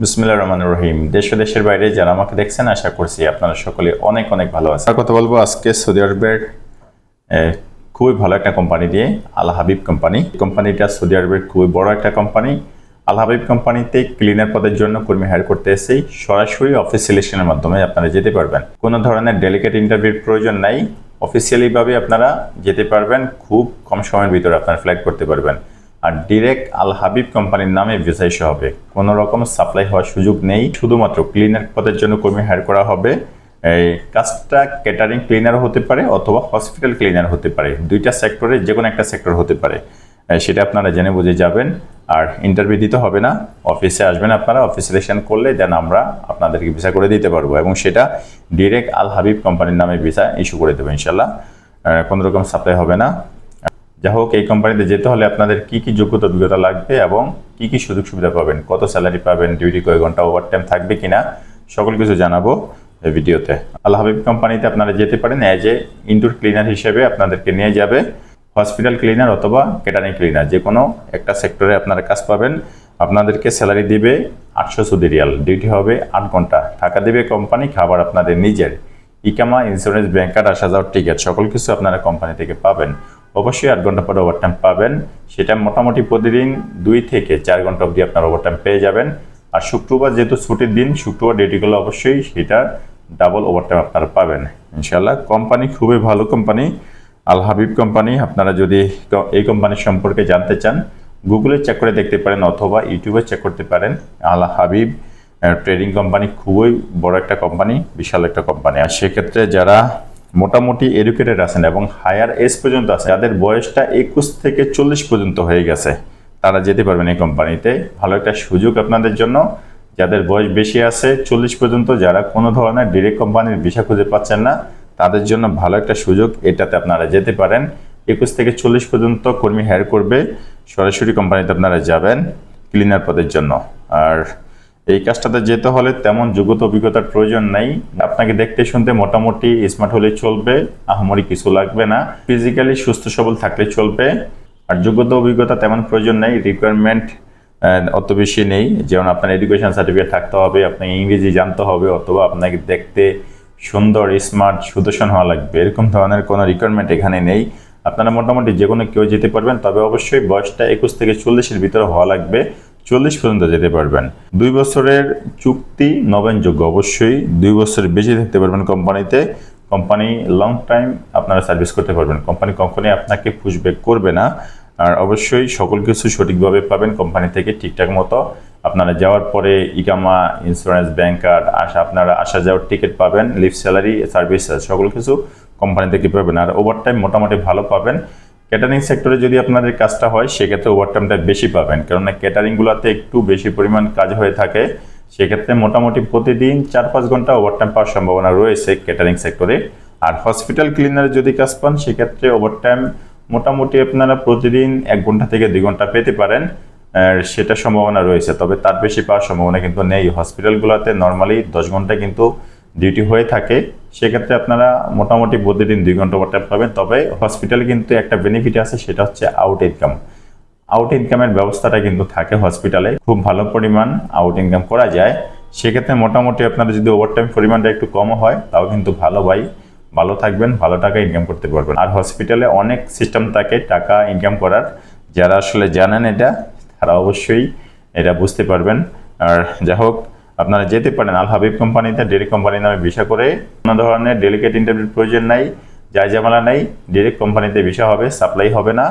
বিসমিল্লাহ রহমান রহিম। দেশ ও দেশের বাইরে যারা আমাকে দেখছেন, আশা করছি আপনারা সকলে অনেক অনেক ভালো আছেন। কথা বলব আজকে সৌদি আরবের খুবই ভালো একটা কোম্পানি দিয়ে, আল হাবিব কোম্পানি। কোম্পানিটা সৌদি আরবের খুবই বড় একটা কোম্পানি। আল হাবিব কোম্পানিতে ক্লিনার পদের জন্য কর্মী হায়ার করতে এসেই সরাসরি অফিস সিলেকশনের মাধ্যমে আপনারা যেতে পারবেন। কোনো ধরনের ডেলিকেট ইন্টারভিউর প্রয়োজন নাই। অফিসিয়ালিভাবে আপনারা যেতে পারবেন, খুব কম সময়ের ভিতরে আপনারা ফ্লাইট করতে পারবেন। আর ডিরেক্ট আল হাবিব কোম্পানির নামে ভিসা হবে। কোনো রকম সাপ্লাই হওয়ার সুযোগ নেই। শুধুমাত্র ক্লিনার পদের জন্য কর্মী হায়ার করা হবে। এই কাজটা ক্যাটারিং ক্লিনার হতে পারে অথবা হসপিটাল ক্লিনার হতে পারে। দুইটা সেক্টরে যে কোনো একটা সেক্টর হতে পারে। সেটা আপনারা জেনে বুঝে যাবেন। আর ইন্টারভিউ দিতে হবে না। অফিসে আসবেন আপনারা। অফিস সিলেকশন করলে দেন আমরা আপনাদেরকে ভিসা করে দিতে পারব এবং সেটা ডিরেক্ট আল হাবিব কোম্পানির নামে ভিসা ইস্যু করে দেবো ইনশাল্লাহ কোনো রকম সাপ্লাই হবে না। যা হোক, এই কোম্পানিতে যেতে হলে আপনাদের কি কি যোগ্যতা, অভিজ্ঞতা লাগবে এবং কি কি সুযোগ সুবিধা পাবেন? কত স্যালারি পাবেন? ডিউটি কয় ঘণ্টা ওভার টাইম থাকবে কিনা? সকল কিছু জানাব এই ভিডিওতে। আল হাবিব কোম্পানিতে আপনারা যেতে পারেন অ্যাজ এ ইনডোর ক্লিনার হিসেবে আপনাদেরকে নিয়ে যাবে। হসপিটাল ক্লিনার অথবা ক্যাটারিং ক্লিনার যে কোনো একটা সেক্টরে আপনারা কাজ পাবেন। আপনাদেরকে স্যালারি দিবে আটশো সুদি রিয়াল। ডিউটি হবে আট ঘণ্টা। টাকা দেবে কোম্পানি খাবার আপনাদের নিজের। ইকামা ইন্স্যুরেন্স ব্যাংক কার্ড আসা যাওয়ার টিকিট সকল কিছু আপনারা কোম্পানি থেকে পাবেন। অবশ্যই আট ঘণ্টা পরে ওভারটাইম পাবেন। সেটা মোটামুটি প্রতিদিন দুই থেকে চার ঘণ্টা অবধি আপনার ওভারটাইম পেয়ে যাবেন। আর শুক্রবার যেহেতু ছুটির দিন, শুক্রবার ডিউটি করলে অবশ্যই সেটা ডাবল ওভারটাইম আপনারা পাবেন। ইনশাল্লাহ কোম্পানি খুবই ভালো কোম্পানি আল হাবিব কোম্পানি আপনারা যদি এই কোম্পানির সম্পর্কে জানতে চান, গুগলে চেক করে দেখতে পারেন অথবা ইউটিউবে চেক করতে পারেন। আল হাবিব ট্রেডিং কোম্পানি খুবই বড় একটা কোম্পানি বিশাল একটা কোম্পানি আর সেক্ষেত্রে যারা মোটামুটি এডুকেটেড আছেন এবং হায়ার এজ পর্যন্ত আছে যাদের বয়সটা একুশ থেকে চল্লিশ পর্যন্ত হয়ে গেছে, তারা যেতে পারবেন এই কোম্পানিতে। ভালো একটা সুযোগ আপনাদের জন্য। যাদের বয়স বেশি আছে, চল্লিশ পর্যন্ত, যারা কোনো ধরনের ডিরেক্ট কোম্পানির ভিসা খুঁজে পাচ্ছেন না, তাদের জন্য ভালো একটা সুযোগ। এটাতে আপনারা যেতে পারেন। একুশ থেকে চল্লিশ পর্যন্ত কর্মী হায়ার করবে। সরাসরি কোম্পানিতে আপনারা যাবেন ক্লিনার পদের জন্য। আর এই কাজটাতে যেতে হলে তেমন যোগ্যতা অভিজ্ঞতার প্রয়োজন নাই। আপনাকে দেখতে শুনতে মোটামুটি স্মার্ট হলে চলবে, আহামরি কিছু লাগবে না। ফিজিক্যালি সুস্থ সবল থাকলে চলবে। আর যোগ্যতা অভিজ্ঞতা তেমন প্রয়োজন নেই রিকোয়ারমেন্ট অত বেশি নেই। যেমন আপনার এডুকেশন সার্টিফিকেট থাকতে হবে, আপনাকে ইংরেজি জানতে হবে, অথবা আপনাকে দেখতে সুন্দর স্মার্ট সুদর্শন হওয়া লাগবে। এরকম ধরনের কোনো রিকোয়ারমেন্ট এখানে নেই। আপনারা মোটামুটি যে কোনো কেউ যেতে পারবেন, তবে অবশ্যই বয়সটা একুশ থেকে চল্লিশের ভিতরে হওয়া লাগবে। চল্লিশ পর্যন্ত যেতে পারবেন। দুই বছরের চুক্তি নবায়নযোগ্য। অবশ্যই দুই বছরের বেশি থাকতে পারবেন কোম্পানিতে। কোম্পানি লং টাইম আপনারা সার্ভিস করতে পারবেন। কোম্পানি কখনোই আপনাকে পুশব্যাক করবে না। আর অবশ্যই সকল কিছু সঠিকভাবে পাবেন কোম্পানি থেকে ঠিকঠাক মতো। আপনারা যাওয়ার পরে ইকামা ইন্স্যুরেন্স ব্যাংক কার্ড আসা, আপনারা আসা যাওয়ার টিকিট পাবেন লিফ স্যালারি সার্ভিস সকল কিছু কোম্পানি থেকে পাবেন। আর ওভারটাইম মোটামুটি ভালো পাবেন। ক্যাটারিং সেক্টরে যদি আপনাদের কাজটা হয়, সেক্ষেত্রে ওভারটাইমটা বেশি পাবেন। কেননা ক্যাটারিংগুলোতে একটু বেশি পরিমাণ কাজ হয়ে থাকে। সেক্ষেত্রে মোটামুটি প্রতিদিন চার পাঁচ ঘণ্টা ওভারটাইম পাওয়ার সম্ভাবনা রয়েছে ক্যাটারিং সেক্টরে আর হসপিটাল ক্লিনারে যদি কাজ পান, সেক্ষেত্রে ওভারটাইম মোটামুটি আপনারা প্রতিদিন এক ঘণ্টা থেকে দুই ঘণ্টা পেতে পারেন। সেটা সম্ভাবনা রয়েছে। তবে তার বেশি পাওয়ার সম্ভাবনা কিন্তু নেই। হসপিটালগুলোতে নর্মালি দশ ঘণ্টা কিন্তু ডিউটি হয়ে থাকে, সেক্ষেত্রে আপনারা মোটামুটি প্রতিদিন দুই ঘণ্টা ওভারটাইম পাবেন। তবে হসপিটালে কিন্তু একটা বেনিফিট আছে, সেটা হচ্ছে আউট ইনকাম আউট ইনকামের ব্যবস্থাটা কিন্তু থাকে হসপিটালে খুব ভালো পরিমাণ আউট ইনকাম করা যায়। সেক্ষেত্রে মোটামুটি আপনারা যদি ওভারটাইম পরিমাণটা একটু কম হয়, তাও কিন্তু ভালো ভাই। ভালো থাকবেন, ভালো টাকা ইনকাম করতে পারবেন। আর হসপিটালে অনেক সিস্টেম থাকে টাকা ইনকাম করার। যারা আসলে জানেন এটা, তারা অবশ্যই এটা বুঝতে পারবেন। আর যাই হোক আপনারা যেতে পারেন আল হাবিব কোম্পানিতে ডেরি কোম্পানি নামে ভিসা করে। কোনো ধরনের ডেলিকেট ইন্টারভিউ প্রয়োজন নাই, যাই জামালা নাই ডিরেক্ট কোম্পানিতে ভিসা হবে সাপ্লাই হবে না।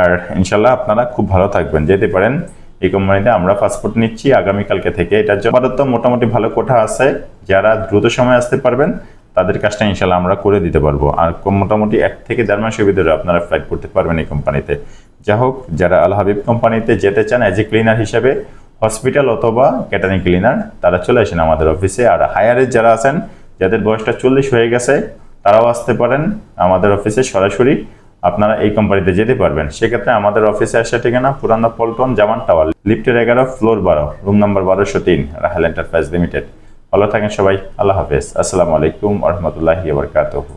আর ইনশাল্লাহ আপনারা খুব ভালো থাকবেন, যেতে পারেন। এই কোম্পানিতে আমরা পাসপোর্ট নিচ্ছি আগামীকালকে থেকে। এটার জন্য আপাতত মোটামুটি ভালো কোঠা আছে। যারা দ্রুত সময় আসতে পারবেন, তাদের কাজটা ইনশাল্লাহ আমরা করে দিতে পারব। আর মোটামুটি এক থেকে দেড় মাসের ভিতরে আপনারা ফ্লাইট করতে পারবেন এই কোম্পানিতে। যা হোক, যারা আল হাবিব কোম্পানিতে যেতে চান অ্যাজ এ ক্লিনার হিসেবে হসপিটাল অথবা ক্যাটারিং ক্লিনার, তারা চলে আসেন আমাদের অফিসে। আর হায়ারের যারা আছেন, যাদের বয়সটা চল্লিশ হয়ে গেছে, তারাও আসতে পারেন আমাদের অফিসে সরাসরি। আপনারা এই কোম্পানিতে যেতে পারবেন। সেক্ষেত্রে আমাদের অফিসে আসা ঠিকানা পুরানো পল্টন জামান টাওয়ার লিফটের এগারো, ফ্লোর বারো, রুম নাম্বার বারোশো তিন, রাহেল এন্টারপ্রাইজ লিমিটেড। ভালো থাকেন সবাই। আল্লাহ হাফেজ। আসসালামু আলাইকুম রহমতুল্লাহি বারকাতহ।